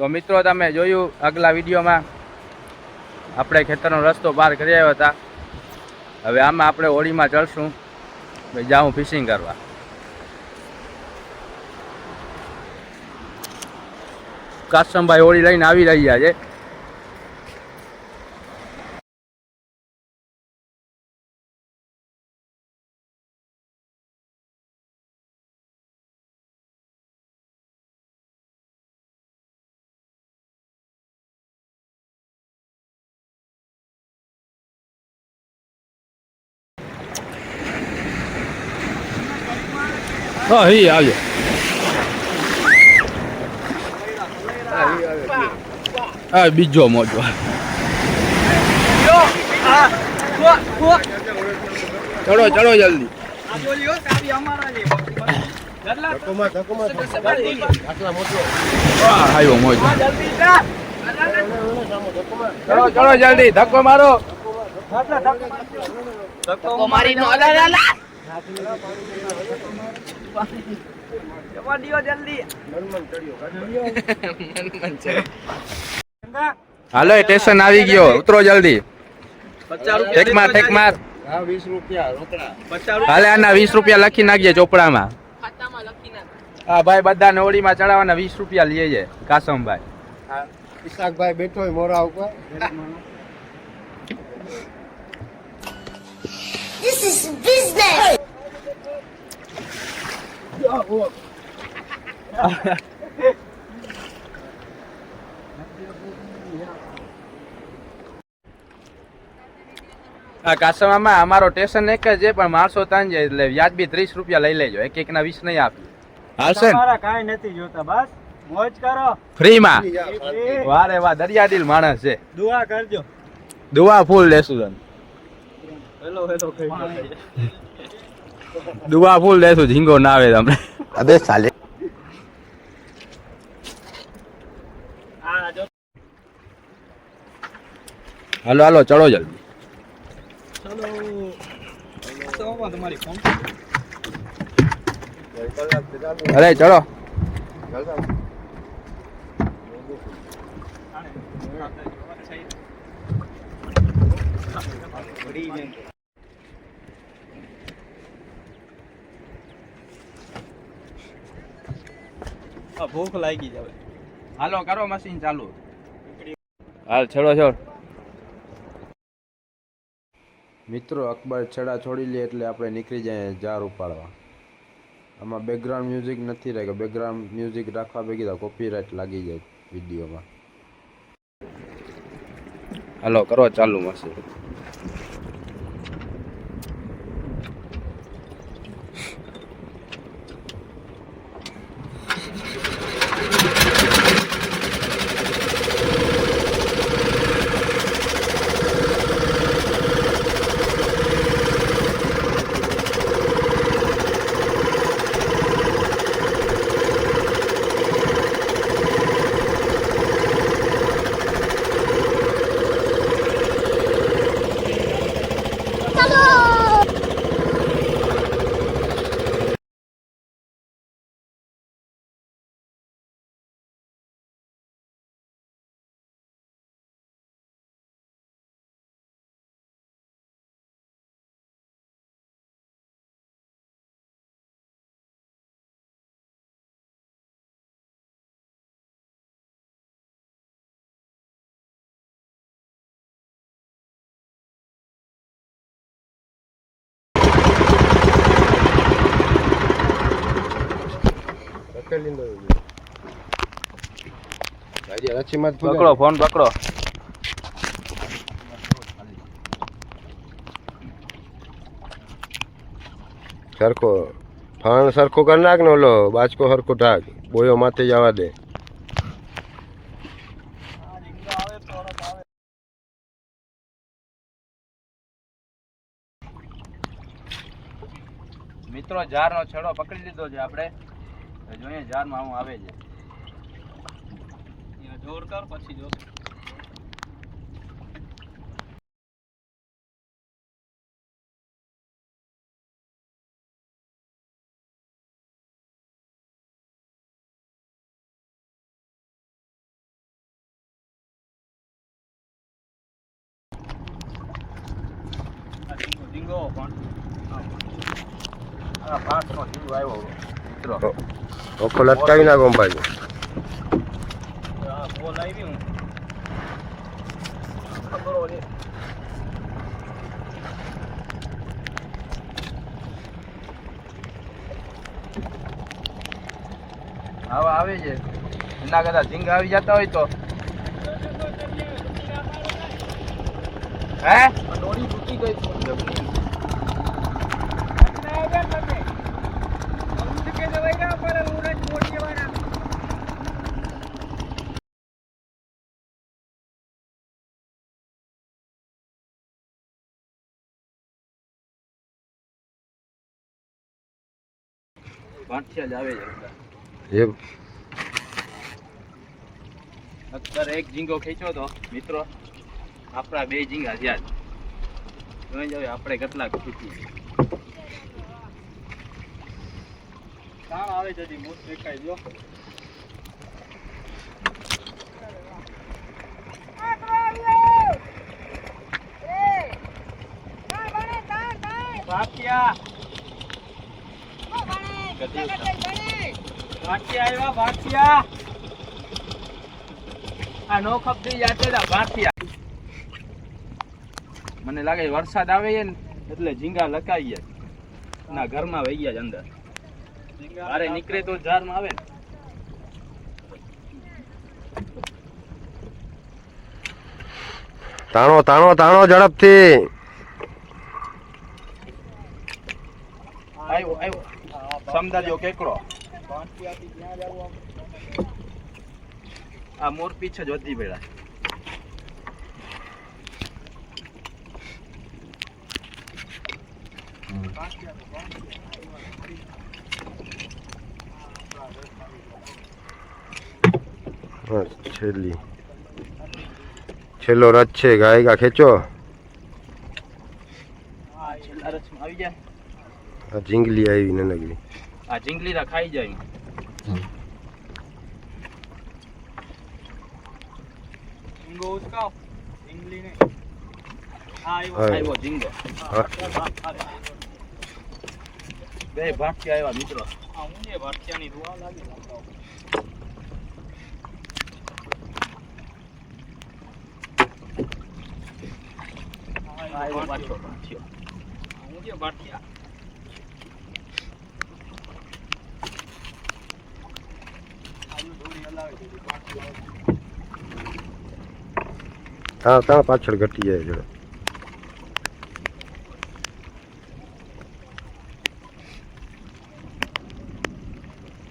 તો મિત્રો, તમે જોયું આગલા વિડીયોમાં આપણે ખેતરનો રસ્તો પાર કરી આવ્યા હતા. હવે આમાં આપણે હોળીમાં ચડશું. જાઉં ફિશિંગ કરવા. કાસમભાઈ હોળી લઈને આવી રહ્યા છે. હા હી આવજો હા બીજો મોજો. ચડો ચડો જલ્દી. ચડો ચડો જલ્દી. ધક્કો મારો. અલા અલા હાલો સ્ટેશન આવી ગયો. ઉતરો જલ્દી. ઠેક માર ઠેક માર હાલે આના વીસ રૂપિયા લખી નાખજે ચોપડામાં. ખાતામાં લખી નાખ હા ભાઈ બધા નવડીમાં ચડાવવાના વીસ રૂપિયા લઈએ છે કાસમભાઈ. ઈશાકભાઈ બેઠો હોય મોરા ઉપર. This is business. હા કાસમામાં અમારો ટેશન એક જ છે પણ માણસો ત્રણ છે એટલે વ્યાજબી ત્રીસ રૂપિયા લઈ લેજો એક એક ના વીસ નહીં આપી. હાલશે ને? તમારા કાંઈ નથી જોતા બસ મોજ કરો. ફ્રીમાં? વારે વાહ દરિયાદિલ માણસ છે. દુઆ કરજો. દુઆ ફૂલ લેશું તને. હેલો હેલો દુઆ ફૂલ લેશું ઝીંગો ના આવે તમને અબે સાલે આ જો હાલો હાલો ચડો જલ્દી ચલો તમારી ફોન અરે ભૂખ લાગી જાવે હાલો કરો મશીન ચાલુ. હાલ છેડો છોડ. મિત્રો અકબર છેડા છોડી લે એટલે આપણે નીકળી જાય જાર ઉપાડવા. આમાં બેકગ્રાઉન્ડ મ્યુઝિક નથી રહે બેકગ્રાઉન્ડ મ્યુઝિક રાખવા ભેગી તો કોપીરાઇટ લાગી જાય વિડીયોમાં. હાલો કરો ચાલુ મશીન પકડો ફોન પકડો. સરખો ફાણ સરખો કરી નાખ ને ઓલો બાચકો સરખો ઢાક. બોયો માથે જવા દે. મિત્રો જારનો છેડો પકડી લીધો છે આપણે. જોઈએ જારમાં હું આવે છે. જોર કર પછી જો ઢીંગો પણ. ઓખો લટકાવી નાખો અંબાજી આ બોલ આવી હું. ખબર હોય આવા આવે છે. એના કરતા ઝીંગ આવી જતા હોય તો. હે? દોડી તૂટી ગઈ. જ આવે છે. અત્યારે એક ઝીંગો ખેંચ્યો તો મિત્રો. આપણા બે ઝીંગા થયા જોઈ જાવ આપણે કેટલાક ખેંચી તાણ આવે છે હજી મોટ દેખાય, જો. ભાટિયા ભાટિયા આવ્યા ભાટિયા આ નો ખપતી જાતે તા ભાંઠિયા મને લાગે વરસાદ આવે એટલે ઝીંગા લકાઈ જાય ના, ઘરમાં વહી ગયા અંદર. અરે નીકળે તો જારમાં આવે તાણો તાણો તાણો ઝડપથી. આવ્યો આવ્યો સમજાજો કેકડો. આ મોર પીછે જ વધી પડ્યા. બસ છેલ્લી. છેલ્લો રથ છે ગાયગા ખેંચો. આ આવી જીંગલી આવી નનગરી આ જીંગલીરા ખાઈ જાય. બે ભાંઠિયા આવ્યા મિત્રો. ભાટિયાની રૂઆ લાગી. તાણ તાણ પાછળ ઘટી જાય ઝડપ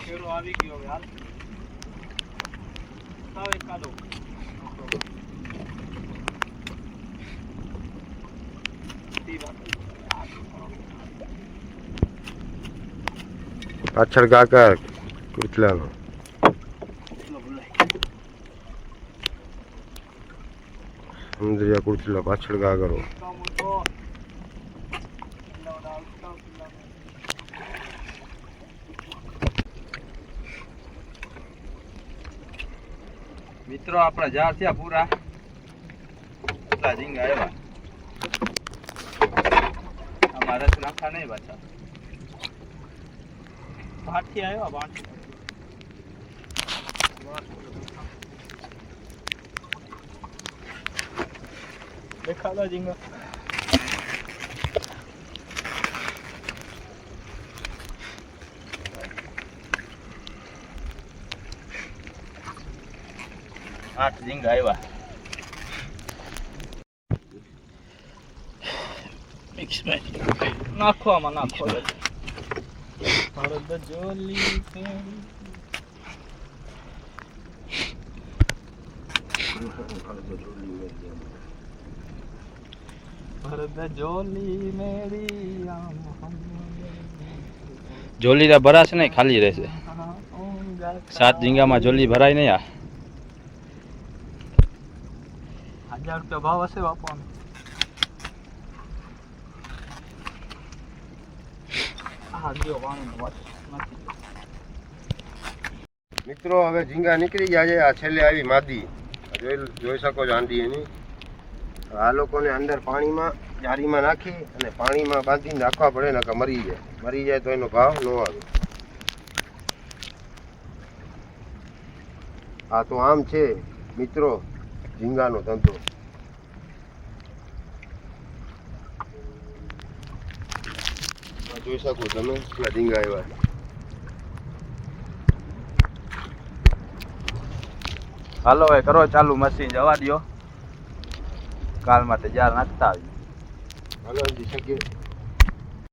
કેળો આવી ગયો હવે હાલ સાવ એકાદો ઈ બાકી. પાછળ કાકા બોલાય સમુદ્રિયા કુચલા પાછળ ગા કરો ઉચકાવ મોટો. કિલ્લાવાળા મિત્રો, આપણા ઝાડ થયા પૂરા એટલા ઝીંગા આવ્યા. અમારે નાખા નહીં પાછા. ભાટિયા આવ્યા ભાટિયા દેખાડો ઝીંગા આઠ ઝીંગા આવ્યા મિક્સ આમાં નાખો ભારત જોલી ભરાશે નહીં ખાલી રહેશે. સાત ઝીંગામાં જોલી ભરાય નહીં આ. હજાર રૂપિયા ભાવ હશે બાપાનો હા જો વાણું વાત નથી મિત્રો, હવે ઝીંગા નીકળી ગયા છે. આ છેલ્લે આવી માદી. જોઈ શકો છો આંધી એની. આ લોકોને અંદર પાણીમાં જારીમાં નાખી અને પાણીમાં બાંધીને રાખવા પડે, નકર મરી જાય. મરી જાય તો એનો ભાવ ન આવે. આ તો આમ છે, મિત્રો, ઝીંગાનો ધંધો. જોઈ શકો તમે ફ્લડિંગ આવ્યા. હાલો હવે કરો ચાલુ મશીન જવા દ્યો. કાલ માટે જાર નાખતા આવી હાલો શકીએ